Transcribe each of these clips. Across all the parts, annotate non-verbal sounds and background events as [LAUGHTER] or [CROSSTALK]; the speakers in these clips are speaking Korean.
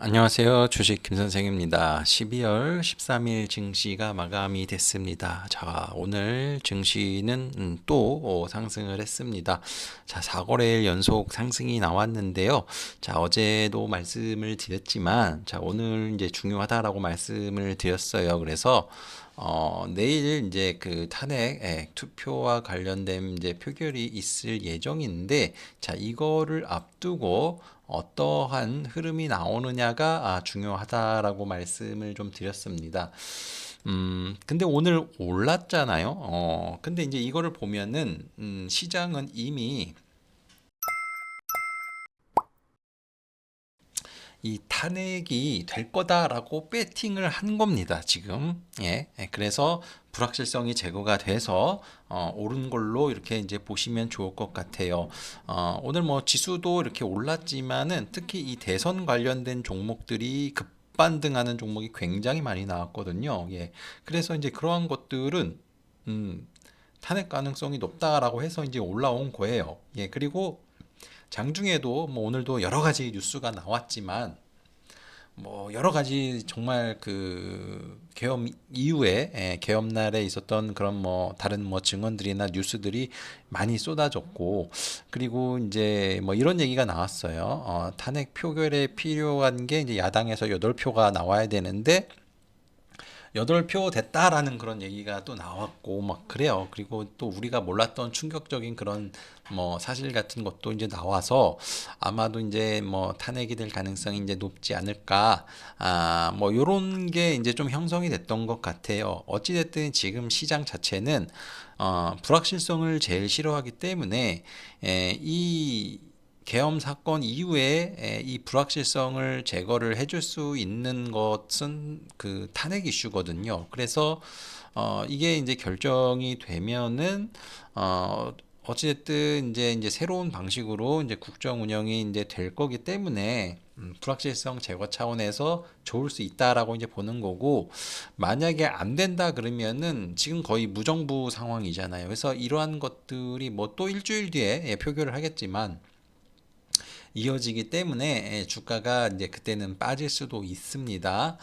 안녕하세요. 주식 김선생입니다. 12월 13일 증시가 마감이 됐습니다. 자, 오늘 증시는 음, 또 어, 상승을 했습니다. 자, 4거래일 연속 상승이 나왔는데요. 자, 어제도 말씀을 드렸지만, 자, 오늘 이제 중요하다라고 말씀을 드렸어요. 그래서 어, 내일 이제 그 탄핵 예, 투표와 관련된 이제 표결이 있을 예정인데, 자, 이거를 앞두고 어떠한 흐름이 나오느냐가 아, 중요하다라고 말씀을 좀 드렸습니다. 음, 근데 오늘 올랐잖아요. 어, 근데 이제 이거를 보면은, 음, 시장은 이미 이 탄핵이 될 거다라고 배팅을 한 겁니다, 지금. 예. 예, 그래서 불확실성이 제거가 돼서 어, 오른 걸로 이렇게 이제 보시면 좋을 것 같아요. 어, 오늘 뭐 지수도 이렇게 올랐지만은 특히 이 대선 관련된 종목들이 급 반등하는 종목이 굉장히 많이 나왔거든요. 예. 그래서 이제 그러한 것들은 음, 탄핵 가능성이 높다라고 해서 이제 올라온 거예요. 예. 그리고 장중에도 뭐 오늘도 여러 가지 뉴스가 나왔지만 뭐 여러 가지 정말 그 계엄 이후에 예, 계엄 날에 있었던 그런 뭐 다른 뭐 증언들이나 뉴스들이 많이 쏟아졌고 그리고 이제 뭐 이런 얘기가 나왔어요. 어, 탄핵 표결에 필요한 게 이제 야당에서 여덟 표가 나와야 되는데 여덟 표 됐다라는 그런 얘기가 또 나왔고 막 그래요. 그리고 또 우리가 몰랐던 충격적인 그런 뭐 사실 같은 것도 이제 나와서 아마도 이제 뭐 탄핵이 될 가능성이 이제 높지 않을까. 아, 뭐 요런 게 이제 좀 형성이 됐던 것 같아요. 어찌 됐든 지금 시장 자체는 어, 불확실성을 제일 싫어하기 때문에 에, 이 계엄 사건 이후에 이 불확실성을 제거를 해줄 수 있는 것은 그 탄핵 이슈거든요. 그래서 어 이게 이제 결정이 되면은 어 어찌됐든 이제 이제 새로운 방식으로 이제 국정 운영이 이제 될 거기 때문에 음, 불확실성 제거 차원에서 좋을 수 있다라고 이제 보는 거고 만약에 안 된다 그러면은 지금 거의 무정부 상황이잖아요. 그래서 이러한 것들이 뭐 또 일주일 뒤에 예, 표결을 하겠지만 이어지기 때문에 예, 주가가 이제 그때는 빠질 수도 있습니다.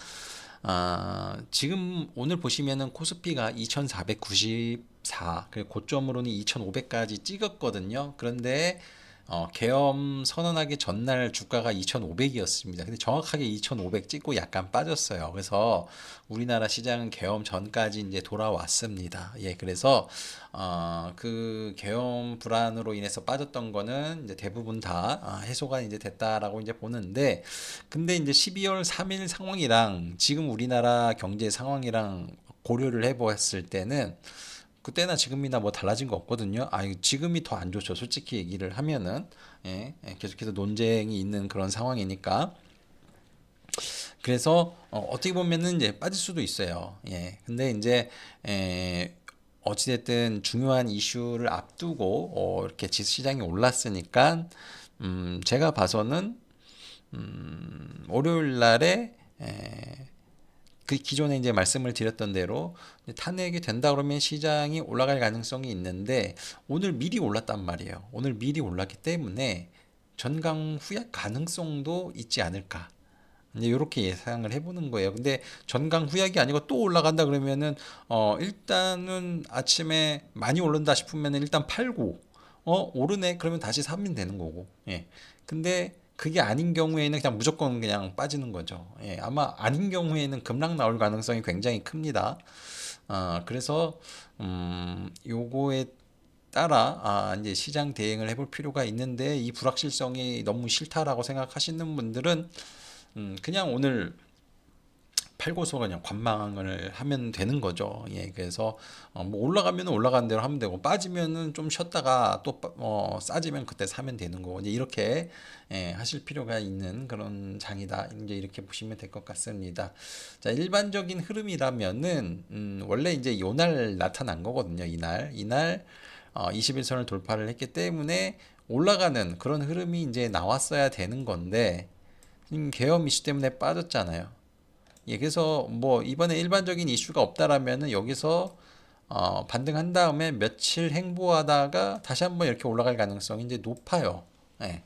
아, 지금 오늘 보시면은 코스피가 2494, 그리고 고점으로는 2500까지 찍었거든요. 그런데 어, 계엄 선언하기 전날 주가가 2,500이었습니다. 근데 정확하게 2,500 찍고 약간 빠졌어요. 그래서 우리나라 시장은 계엄 전까지 이제 돌아왔습니다. 예, 그래서 어, 그 계엄 불안으로 인해서 빠졌던 거는 이제 대부분 다 아, 해소가 이제 됐다라고 이제 보는데, 근데 이제 12월 3일 상황이랑 지금 우리나라 경제 상황이랑 고려를 해보았을 때는 그때나 지금이나 뭐 달라진 거 없거든요. 아, 지금이 더 안 좋죠. 솔직히 얘기를 하면은 예, 예, 계속해서 논쟁이 있는 그런 상황이니까. 그래서 어, 떻게 보면은 이제 빠질 수도 있어요. 예. 근데 이제 에, 어찌됐든 중요한 이슈를 앞두고 어, 이렇게 시장이 올랐으니까 음, 제가 봐서는 음, 월요일 날에 에, 그 기존에 이제 말씀을 드렸던 대로 탄핵이 된다 그러면 시장이 올라갈 가능성이 있는데 오늘 미리 올랐단 말이에요. 오늘 미리 올랐기 때문에 전강 후약 가능성도 있지 않을까. 이제 이렇게 예상을 해보는 거예요. 근데 전강 후약이 아니고 또 올라간다 그러면은 어 일단은 아침에 많이 오른다 싶으면은 일단 팔고 어 오르네 그러면 다시 사면 되는 거고. 예. 근데 그게 아닌 경우에는 그냥 무조건 그냥 빠지는 거죠. 예, 아마 아닌 경우에는 급락 나올 가능성이 굉장히 큽니다. 아, 그래서 음, 요거에 따라 아, 이제 시장 대응을 해볼 필요가 있는데 이 불확실성이 너무 싫다라고 생각하시는 분들은 음, 그냥 오늘 팔고서 그냥 관망을 하면 되는 거죠. 예, 그래서 어, 뭐 올라가면 올라가는 대로 하면 되고 빠지면은 좀 쉬었다가 또 어, 싸지면 그때 사면 되는 거고 이제 이렇게 예, 하실 필요가 있는 그런 장이다. 이제 이렇게 보시면 될 것 같습니다. 자, 일반적인 흐름이라면은 음, 원래 이제 요날 나타난 거거든요. 이날 이날 어, 21선을 돌파를 했기 때문에 올라가는 그런 흐름이 이제 나왔어야 되는 건데 음, 계엄 이슈 때문에 빠졌잖아요. 예, 그래서 뭐 이번에 일반적인 이슈가 없다라면은 여기서 어, 반등한 다음에 며칠 행보하다가 다시 한번 이렇게 올라갈 가능성이 이제 높아요. 예.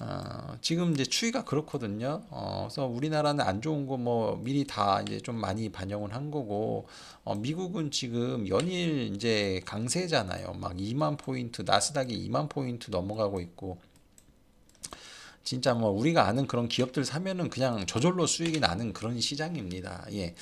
어, 지금 이제 추이가 그렇거든요. 어, 그래서 우리나라는 안 좋은 거 뭐 미리 다 이제 좀 많이 반영을 한 거고, 어, 미국은 지금 연일 이제 강세잖아요. 막 2만 포인트, 나스닥이 2만 포인트 넘어가고 있고, 진짜 뭐 우리가 아는 그런 기업들 사면은 그냥 저절로 수익이 나는 그런 시장입니다. 예.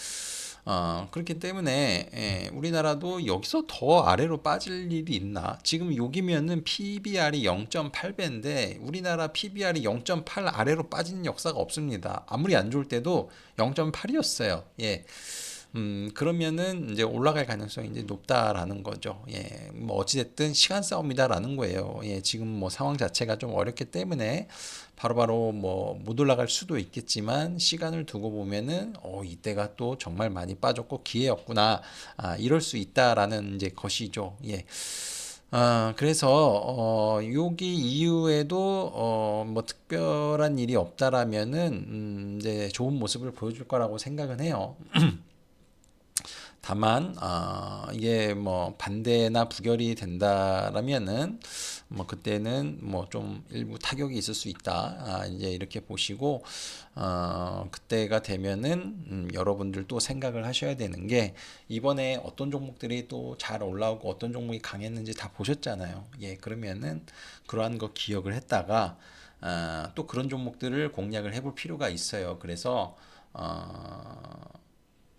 어, 그렇기 때문에 예, 우리나라도 여기서 더 아래로 빠질 일이 있나? 지금 여기면은 PBR이 0.8배인데 우리나라 PBR이 0.8 아래로 빠지는 역사가 없습니다. 아무리 안 좋을 때도 0.8이었어요. 예. 음, 그러면은 이제 올라갈 가능성이 이제 높다라는 거죠. 예, 뭐 어찌됐든 시간 싸움이다라는 거예요. 예, 지금 뭐 상황 자체가 좀 어렵기 때문에 바로바로 뭐 못 올라갈 수도 있겠지만 시간을 두고 보면은 어, 이때가 또 정말 많이 빠졌고 기회였구나. 아, 이럴 수 있다라는 이제 것이죠. 예. 아, 그래서 어, 여기 이후에도 어, 뭐 특별한 일이 없다라면은 음, 이제 좋은 모습을 보여줄 거라고 생각은 해요. [CLEARS THROAT] 다만 어, 이게 뭐 반대나 부결이 된다라면은 뭐 그때는 뭐 좀 일부 타격이 있을 수 있다. 아, 이제 이렇게 보시고 어, 그때가 되면은 음, 여러분들 또 생각을 하셔야 되는 게 이번에 어떤 종목들이 또 잘 올라오고 어떤 종목이 강했는지 다 보셨잖아요. 예, 그러면은 그러한 거 기억을 했다가 아, 또 그런 종목들을 공략을 해볼 필요가 있어요. 그래서 어,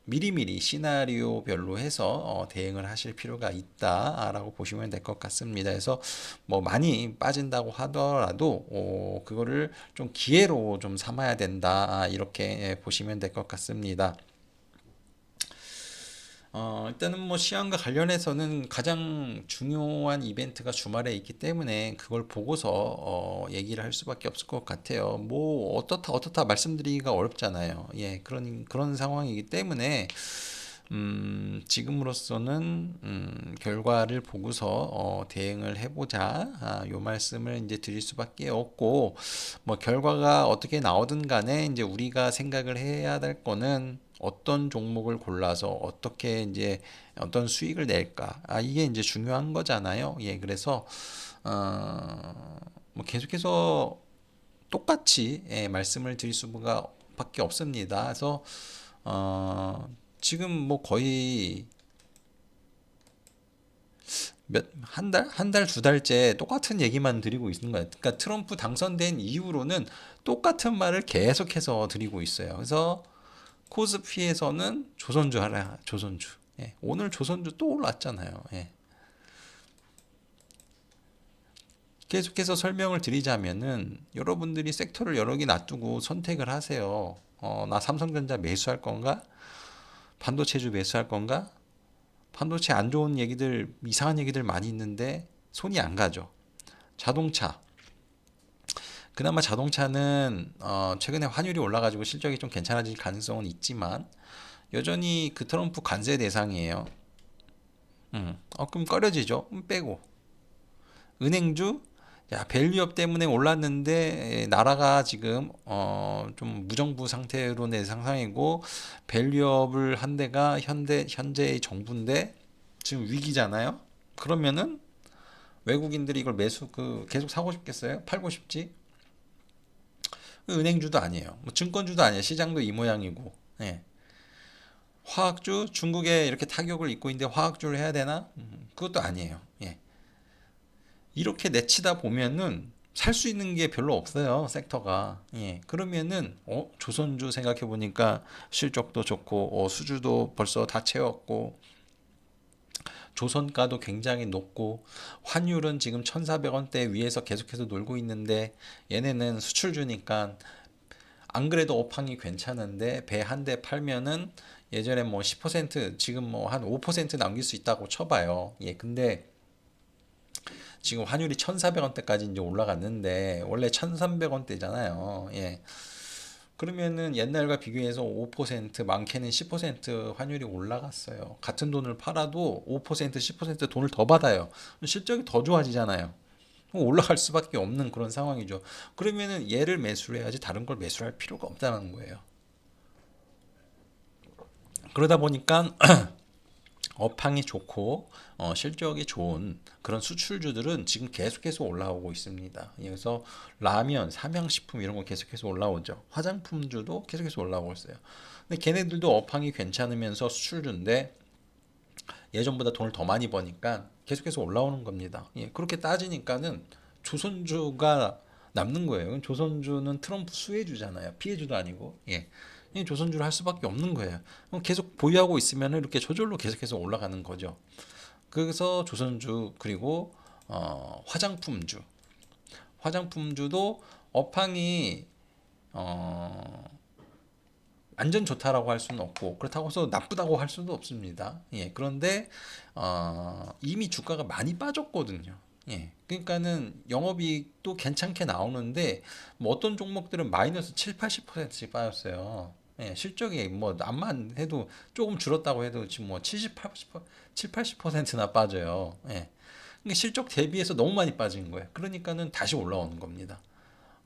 미리미리 시나리오별로 해서 어, 대응을 하실 필요가 있다라고 보시면 될 것 같습니다. 그래서 뭐 많이 빠진다고 하더라도 어, 그거를 좀 기회로 좀 삼아야 된다 이렇게 보시면 될 것 같습니다. 어, 일단은 뭐 시황과 관련해서는 가장 중요한 이벤트가 주말에 있기 때문에 그걸 보고서 어, 얘기를 할 수밖에 없을 것 같아요. 뭐 어떻다 어떻다 말씀드리기가 어렵잖아요. 예, 그런 그런 상황이기 때문에 음, 지금으로서는 음, 결과를 보고서 어, 대응을 해보자. 아, 요 말씀을 이제 드릴 수밖에 없고 뭐 결과가 어떻게 나오든 간에 이제 우리가 생각을 해야 될 거는 어떤 종목을 골라서 어떻게 이제 어떤 수익을 낼까? 아, 이게 이제 중요한 거잖아요. 예, 그래서 어, 뭐 계속해서 똑같이 예, 말씀을 드릴 수가 밖에 없습니다. 그래서 어, 지금 뭐 거의 몇 한 달, 한 달, 두 달째 똑같은 얘기만 드리고 있는 거예요. 그러니까 트럼프 당선된 이후로는 똑같은 말을 계속해서 드리고 있어요. 그래서 코스피에서는 조선주 하라, 조선주. 예, 오늘 조선주 또 올랐잖아요. 예. 계속해서 설명을 드리자면은 여러분들이 섹터를 여러 개 놔두고 선택을 하세요. 어, 나 삼성전자 매수할 건가? 반도체주 매수할 건가? 반도체 안 좋은 얘기들, 이상한 얘기들 많이 있는데 손이 안 가죠. 자동차. 그나마 자동차는 어, 최근에 환율이 올라가지고 실적이 좀 괜찮아질 가능성은 있지만 여전히 그 트럼프 관세 대상이에요. 음, 어, 그럼 꺼려지죠. 음, 빼고 은행주 야 밸류업 때문에 올랐는데 나라가 지금 어, 좀 무정부 상태로 내 상상이고 밸류업을 한 데가 현대 현재의 정부인데 지금 위기잖아요. 그러면은 외국인들이 이걸 매수 그 계속 사고 싶겠어요? 팔고 싶지? 은행주도 아니에요. 뭐 증권주도 아니에요. 시장도 이 모양이고. 예. 화학주 중국에 이렇게 타격을 입고 있는데 화학주를 해야 되나? 음, 그것도 아니에요. 예. 이렇게 내치다 보면은 살 수 있는 게 별로 없어요. 섹터가. 예. 그러면은 어, 조선주 생각해 보니까 실적도 좋고 어, 수주도 벌써 다 채웠고 조선가도 굉장히 높고 환율은 지금 1,400원대 위에서 계속해서 놀고 있는데 얘네는 수출주니까 안 그래도 업황이 괜찮은데 배 한 대 팔면은 예전에 뭐 10% 지금 뭐 한 5% 남길 수 있다고 쳐봐요. 예, 근데 지금 환율이 1,400원대까지 이제 올라갔는데 원래 1,300원대잖아요. 예. 그러면은 옛날과 비교해서 5% 많게는 10% 환율이 올라갔어요. 같은 돈을 팔아도 5% 10% 돈을 더 받아요. 실적이 더 좋아지잖아요. 올라갈 수밖에 없는 그런 상황이죠. 그러면은 얘를 매수를 해야지 다른 걸 매수할 필요가 없다는 거예요. 그러다 보니까 [CLEARS THROAT] 업황이 좋고 어, 실적이 좋은 그런 수출주들은 지금 계속해서 올라오고 있습니다. 그래서 라면, 삼양식품 이런 거 계속해서 올라오죠. 화장품주도 계속해서 올라오고 있어요. 근데 걔네들도 업황이 괜찮으면서 수출주인데 예전보다 돈을 더 많이 버니까 계속해서 올라오는 겁니다. 예, 그렇게 따지니까는 조선주가 남는 거예요. 조선주는 트럼프 수혜주잖아요. 피해주도 아니고. 예. 이 조선주를 할 수밖에 없는 거예요. 계속 보유하고 있으면 이렇게 저절로 계속해서 올라가는 거죠. 그래서 조선주 그리고 어, 화장품주, 화장품주도 업황이 어, 완전 좋다라고 할 수는 없고 그렇다고 해서 나쁘다고 할 수도 없습니다. 예, 그런데 어, 이미 주가가 많이 빠졌거든요. 예, 그러니까는 영업이익도 괜찮게 나오는데 뭐 어떤 종목들은 마이너스 7, 80%씩 빠졌어요. 예, 실적이 뭐 암만 해도 조금 줄었다고 해도 지금 뭐 70, 80, 7, 80%나 빠져요. 예. 그러니까 실적 대비해서 너무 많이 빠진 거예요. 그러니까는 다시 올라오는 겁니다.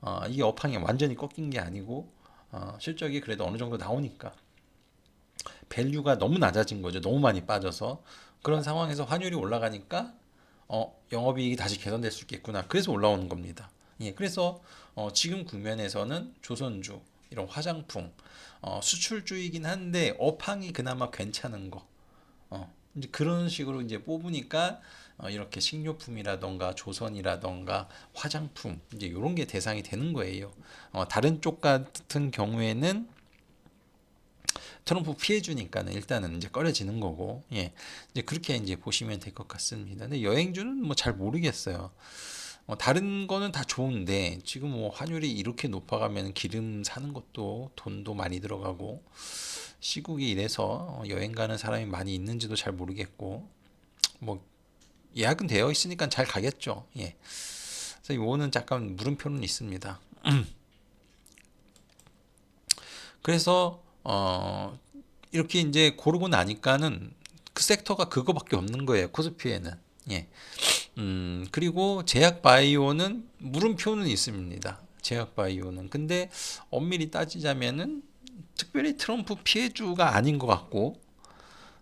어, 이게 업황이 완전히 꺾인 게 아니고 어, 실적이 그래도 어느 정도 나오니까 밸류가 너무 낮아진 거죠. 너무 많이 빠져서 그런 상황에서 환율이 올라가니까 어, 영업이익이 다시 개선될 수 있겠구나. 그래서 올라오는 겁니다. 예, 그래서 어, 지금 국면에서는 조선주 이런 화장품 어, 수출주이긴 한데 업황이 그나마 괜찮은 거. 어, 이제 그런 식으로 이제 뽑으니까 어, 이렇게 식료품이라던가 조선이라던가 화장품 이제 이런 게 대상이 되는 거예요. 어, 다른 쪽 같은 경우에는 트럼프 피해 주니까는 일단은 이제 꺼려지는 거고 예 이제 그렇게 이제 보시면 될 것 같습니다. 근데 여행주는 뭐 잘 모르겠어요. 어, 다른 거는 다 좋은데 지금 뭐 환율이 이렇게 높아가면 기름 사는 것도 돈도 많이 들어가고 시국이 이래서 여행 가는 사람이 많이 있는지도 잘 모르겠고 뭐 예약은 되어 있으니까 잘 가겠죠. 예. 그래서 요거는 잠깐 물음표는 있습니다. 그래서 어 이렇게 이제 고르고 나니까는 그 섹터가 그거밖에 없는 거예요. 코스피에는. 예. 음, 그리고 제약 바이오는 물음표는 있습니다. 제약 바이오는. 근데 엄밀히 따지자면은 특별히 트럼프 피해주가 아닌 것 같고,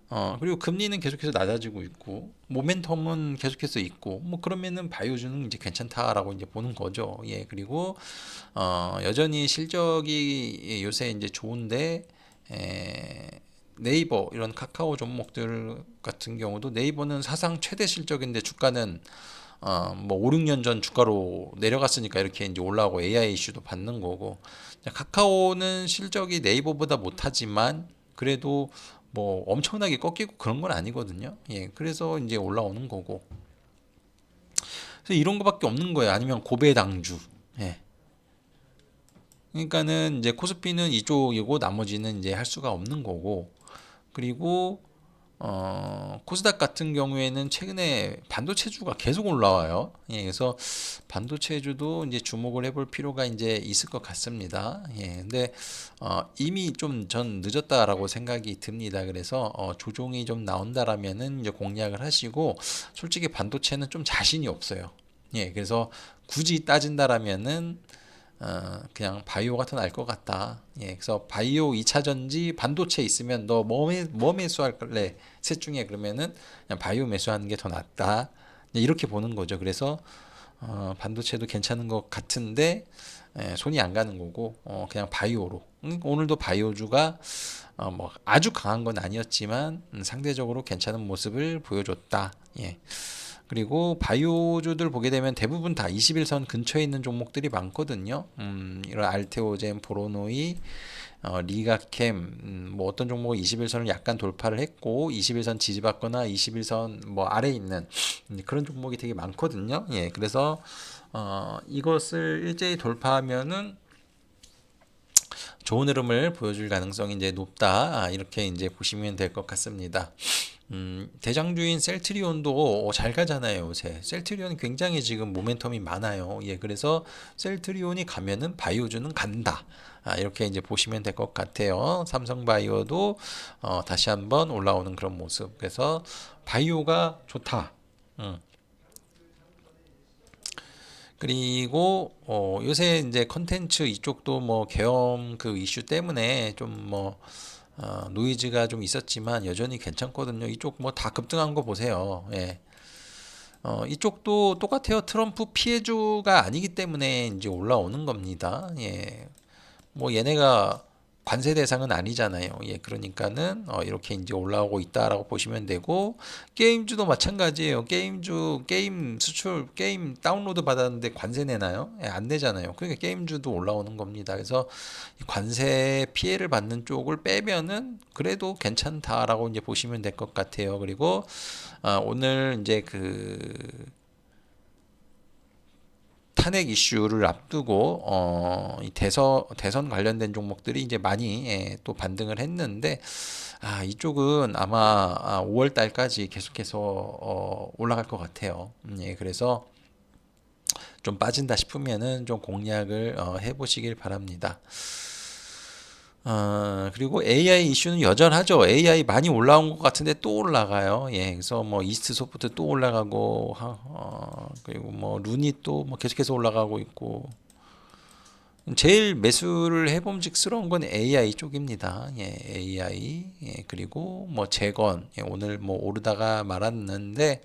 어, 그리고 금리는 계속해서 낮아지고 있고, 모멘텀은 계속해서 있고, 뭐 그러면은 바이오주는 이제 괜찮다라고 이제 보는 거죠. 예, 그리고, 어, 여전히 실적이 요새 이제 좋은데, 에, 네이버 이런 카카오 종목들 같은 경우도 네이버는 사상 최대 실적인데 주가는 어, 뭐 5, 6년 전 주가로 내려갔으니까 이렇게 이제 올라오고 AI 이슈도 받는 거고 카카오는 실적이 네이버보다 못하지만 그래도 뭐 엄청나게 꺾이고 그런 건 아니거든요. 예, 그래서 이제 올라오는 거고. 그래서 이런 거밖에 없는 거예요. 아니면 고배당주. 예. 그러니까는 이제 코스피는 이쪽이고 나머지는 이제 할 수가 없는 거고. 그리고 어, 코스닥 같은 경우에는 최근에 반도체주가 계속 올라와요. 예, 그래서 반도체주도 이제 주목을 해볼 필요가 이제 있을 것 같습니다. 예, 근데 어, 이미 좀 전 늦었다라고 생각이 듭니다. 그래서 어, 조종이 좀 나온다라면은 이제 공략을 하시고 솔직히 반도체는 좀 자신이 없어요. 예, 그래서 굳이 따진다라면은 어, 그냥 바이오 같은 알것 같다. 예, 그래서 바이오 2차 전지 반도체 있으면 너뭐뭐 매수할래? 셋 중에 그러면은 그냥 바이오 매수하는 게 더 낫다. 이렇게 보는 거죠. 그래서 어, 반도체도 괜찮은 것 같은데 예, 손이 안 가는 거고 어, 그냥 바이오로. 음, 오늘도 바이오주가 어, 뭐 아주 강한 건 아니었지만 음, 상대적으로 괜찮은 모습을 보여줬다. 예. 그리고 바이오주들 보게 되면 대부분 다 21선 근처에 있는 종목들이 많거든요. 음, 이런 알테오젠, 보로노이, 어, 리가캠, 음, 뭐 어떤 종목은 21선을 약간 돌파를 했고 21선 지지받거나 21선 뭐 아래 있는 그런 종목이 되게 많거든요. 예, 그래서 어, 이것을 일제히 돌파하면은 좋은 흐름을 보여줄 가능성이 이제 높다 아, 이렇게 이제 보시면 될 것 같습니다. 음, 대장주인 셀트리온도 잘 가잖아요, 요새. 셀트리온 굉장히 지금 모멘텀이 많아요. 예, 그래서 셀트리온이 가면은 바이오주는 간다. 아, 이렇게 이제 보시면 될 것 같아요. 삼성바이오도 어, 다시 한번 올라오는 그런 모습. 그래서 바이오가 좋다. 음. 그리고 어, 요새 이제 컨텐츠 이쪽도 뭐 계엄 그 이슈 때문에 좀뭐 어, 노이즈가 좀 있었지만 여전히 괜찮거든요. 이쪽 뭐 다 급등한 거 보세요. 예. 어, 이쪽도 똑같아요. 트럼프 피해주가 아니기 때문에 이제 올라오는 겁니다. 예. 뭐 얘네가 관세 대상은 아니잖아요. 예, 그러니까는 어, 이렇게 이제 올라오고 있다라고 보시면 되고 게임주도 마찬가지예요. 게임주 게임 수출 게임 다운로드 받았는데 관세 내나요? 예, 안 내잖아요. 그러니까 게임주도 올라오는 겁니다. 그래서 이 관세 피해를 받는 쪽을 빼면은 그래도 괜찮다라고 이제 보시면 될 것 같아요. 그리고 아, 오늘 이제 그 탄핵 이슈를 앞두고 어, 이 대선 대선 관련된 종목들이 이제 많이 예, 또 반등을 했는데 아 이쪽은 아마 아, 5월 달까지 계속해서 어, 올라갈 것 같아요. 음, 예, 그래서 좀 빠진다 싶으면은 좀 공략을 어, 해보시길 바랍니다. 어, 그리고 AI 이슈는 여전하죠. AI 많이 올라온 것 같은데 또 올라가요. 예, 그래서 뭐 이스트 소프트 또 올라가고, 하, 어, 그리고 뭐 루니 또뭐 계속해서 올라가고 있고. 제일 매수를 해봄직스러운 건 AI 쪽입니다. 예, AI. 예, 그리고 뭐 재건. 예, 오늘 뭐 오르다가 말았는데,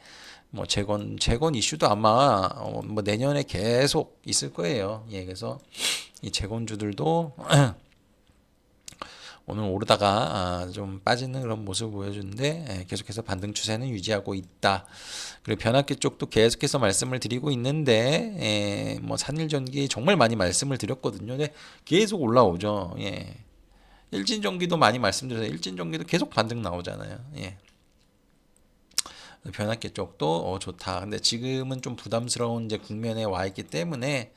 뭐 재건, 재건 이슈도 아마 어, 뭐 내년에 계속 있을 거예요. 예, 그래서 이 재건주들도 [CLEARS THROAT] 오늘 오르다가 아, 좀 빠지는 그런 모습을 보여주는데 예, 계속해서 반등 추세는 유지하고 있다. 그리고 변압기 쪽도 계속해서 말씀을 드리고 있는데 예, 뭐 산일전기 정말 많이 말씀을 드렸거든요. 근데 계속 올라오죠. 예. 일진전기도 많이 말씀드려서 일진전기도 계속 반등 나오잖아요. 예. 변압기 쪽도 어, 좋다. 근데 지금은 좀 부담스러운 이제 국면에 와 있기 때문에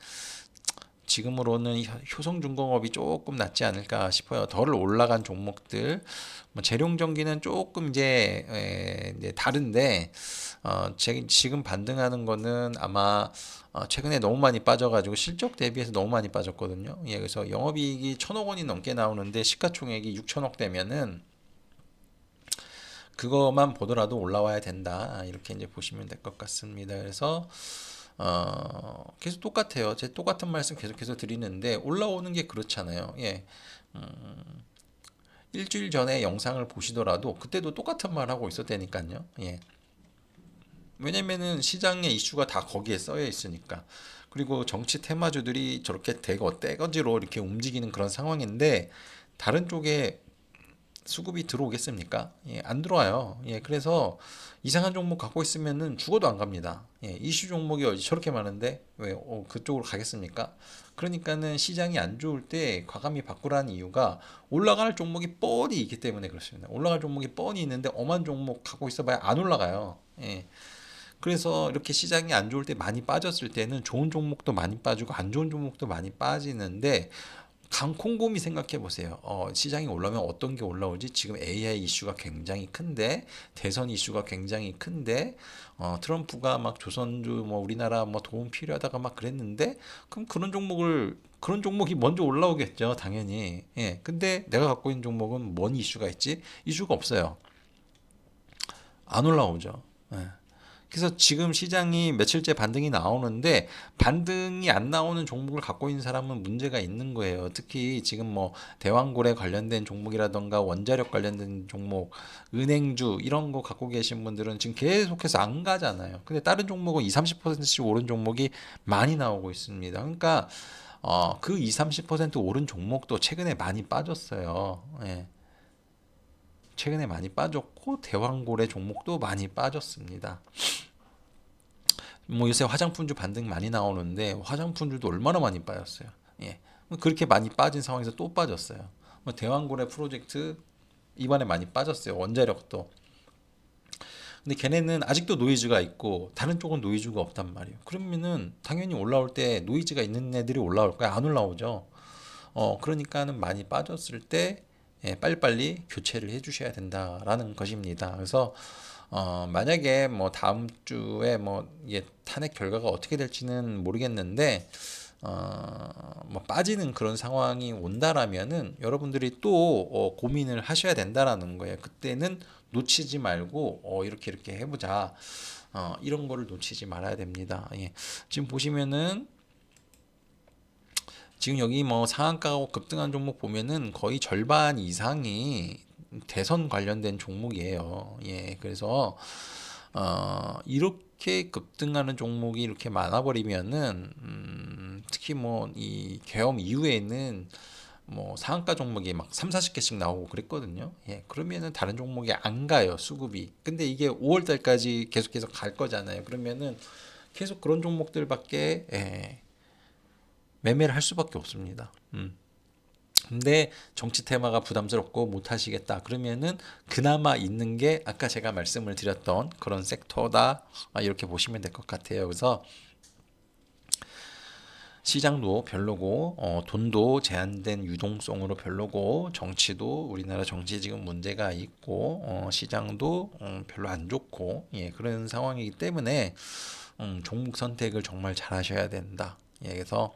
지금으로는 효성중공업이 조금 낫지 않을까 싶어요. 덜 올라간 종목들, 뭐 재룡전기는 조금 이제, 에, 이제 다른데 어, 제, 지금 반등하는 거는 아마 어, 최근에 너무 많이 빠져가지고 실적 대비해서 너무 많이 빠졌거든요. 예, 그래서 영업이익이 천억 원이 넘게 나오는데 시가총액이 6천억 되면은 그것만 보더라도 올라와야 된다 이렇게 이제 보시면 될 것 같습니다. 그래서 어, 계속 똑같아요. 제 똑같은 말씀 계속해서 드리는데 올라오는 게 그렇잖아요. 예. 음, 일주일 전에 영상을 보시더라도 그때도 똑같은 말 하고 있었다니까요. 예. 왜냐면은 시장의 이슈가 다 거기에 써여 있으니까. 그리고 정치 테마주들이 저렇게 대거 떼거지로 이렇게 움직이는 그런 상황인데 다른 쪽에 수급이 들어오겠습니까? 예, 안 들어와요. 예, 그래서 이상한 종목 갖고 있으면은 죽어도 안 갑니다. 예, 이슈 종목이 저렇게 많은데 왜 어, 그쪽으로 가겠습니까? 그러니까는 시장이 안 좋을 때 과감히 바꾸라는 이유가 올라갈 종목이 뻔히 있기 때문에 그렇습니다. 올라갈 종목이 뻔히 있는데 엄한 종목 갖고 있어봐야 안 올라가요. 예. 그래서 이렇게 시장이 안 좋을 때 많이 빠졌을 때는 좋은 종목도 많이 빠지고 안 좋은 종목도 많이 빠지는데 강콩곰이 생각해 보세요. 어, 시장이 올라오면 어떤 게 올라오지? 지금 AI 이슈가 굉장히 큰데 대선 이슈가 굉장히 큰데 어, 트럼프가 막 조선주 뭐 우리나라 뭐 도움 필요하다가 막 그랬는데 그럼 그런 종목을 그런 종목이 먼저 올라오겠죠, 당연히. 예. 근데 내가 갖고 있는 종목은 뭔 이슈가 있지? 이슈가 없어요. 안 올라오죠. 예. 그래서 지금 시장이 며칠째 반등이 나오는데 반등이 안 나오는 종목을 갖고 있는 사람은 문제가 있는 거예요. 특히 지금 뭐 대왕고래 관련된 종목이라던가 원자력 관련된 종목, 은행주 이런 거 갖고 계신 분들은 지금 계속해서 안 가잖아요. 근데 다른 종목은 20, 30%씩 오른 종목이 많이 나오고 있습니다. 그러니까 어, 그 20, 30% 오른 종목도 최근에 많이 빠졌어요. 예. 최근에 많이 빠졌고 대왕고래 종목도 많이 빠졌습니다. 뭐 요새 화장품주 반등 많이 나오는데 화장품주도 얼마나 많이 빠졌어요. 예. 뭐 그렇게 많이 빠진 상황에서 또 빠졌어요. 뭐 대왕고래 프로젝트 이번에 많이 빠졌어요. 원자력도. 근데 걔네는 아직도 노이즈가 있고 다른 쪽은 노이즈가 없단 말이에요. 그러면은 당연히 올라올 때 노이즈가 있는 애들이 올라올 거야. 안 올라오죠. 어, 그러니까는 많이 빠졌을 때 예, 빨리빨리 교체를 해 주셔야 된다라는 것입니다. 그래서 어, 만약에 뭐 다음 주에 뭐 이게 탄핵 결과가 어떻게 될지는 모르겠는데 어, 뭐 빠지는 그런 상황이 온다라면은 여러분들이 또 어, 고민을 하셔야 된다라는 거예요. 그때는 놓치지 말고 어, 이렇게 이렇게 해보자. 어, 이런 거를 놓치지 말아야 됩니다. 예. 지금 보시면은 지금 여기 뭐 상한가고 급등한 종목 보면은 거의 절반 이상이 대선 관련된 종목이에요. 예, 그래서 어, 이렇게 급등하는 종목이 이렇게 많아버리면은 음, 특히 뭐이 계엄 이후에는 뭐 상한가 종목이 막 3, 40개씩 나오고 그랬거든요. 예, 그러면은 다른 종목이 안 가요, 수급이. 근데 이게 5월 달까지 계속해서 갈 거잖아요. 그러면은 계속 그런 종목들밖에 예, 매매를 할 수밖에 없습니다. 음. 근데 정치 테마가 부담스럽고 못 하시겠다. 그러면은 그나마 있는 게 아까 제가 말씀을 드렸던 그런 섹터다. 아, 이렇게 보시면 될 것 같아요. 그래서 시장도 별로고 어, 돈도 제한된 유동성으로 별로고 정치도 우리나라 정치 지금 문제가 있고 어, 시장도 음, 별로 안 좋고 예, 그런 상황이기 때문에 음, 종목 선택을 정말 잘 하셔야 된다. 예, 그래서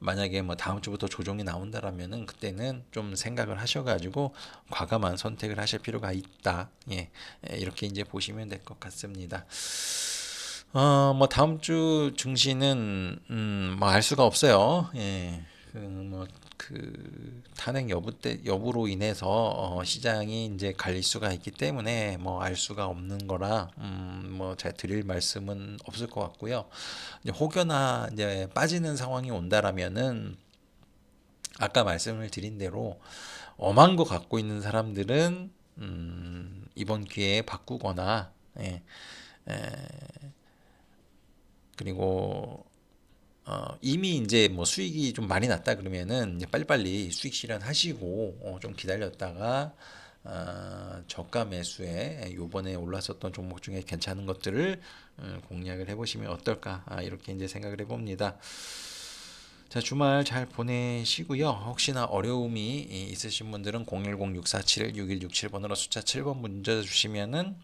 만약에 뭐 다음 주부터 조정이 나온다라면은 그때는 좀 생각을 하셔가지고 과감한 선택을 하실 필요가 있다. 예, 예, 이렇게 이제 보시면 될 것 같습니다. 어, 뭐 다음 주 증시는 음, 뭐 알 수가 없어요. 예. 그뭐그 탄핵 여부 때 여부로 인해서 어, 시장이 이제 갈릴 수가 있기 때문에 뭐 알 수가 없는 거라 음, 뭐 제가 드릴 말씀은 없을 것 같고요. 이제 혹여나 이제 빠지는 상황이 온다라면은 아까 말씀을 드린 대로 엄한 거 갖고 있는 사람들은 음, 이번 기회에 바꾸거나 예, 에, 그리고 어, 이미 이제 뭐 수익이 좀 많이 났다 그러면은 이제 빨리빨리 수익 실현하시고 어, 좀 기다렸다가 어, 저가 매수에 요번에 올랐었던 종목 중에 괜찮은 것들을 어, 공략을 해보시면 어떨까 아, 이렇게 이제 생각을 해봅니다. 자 주말 잘 보내시고요. 혹시나 어려움이 있으신 분들은 010-647-6167번으로 숫자 7번 문자 주시면은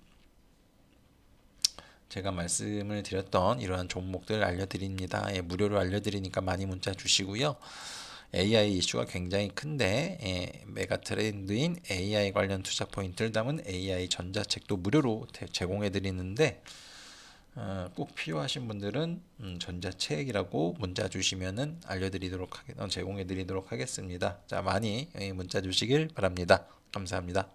제가 말씀을 드렸던 이러한 종목들 알려드립니다. 예, 무료로 알려드리니까 많이 문자 주시고요. AI 이슈가 굉장히 큰데 예, 메가 트렌드인 AI 관련 투자 포인트를 담은 AI 전자책도 무료로 제공해 드리는데 어, 꼭 필요하신 분들은 음, 전자책이라고 문자 주시면은 알려드리도록 하겠, 어, 제공해 드리도록 하겠습니다. 자 많이 예, 문자 주시길 바랍니다. 감사합니다.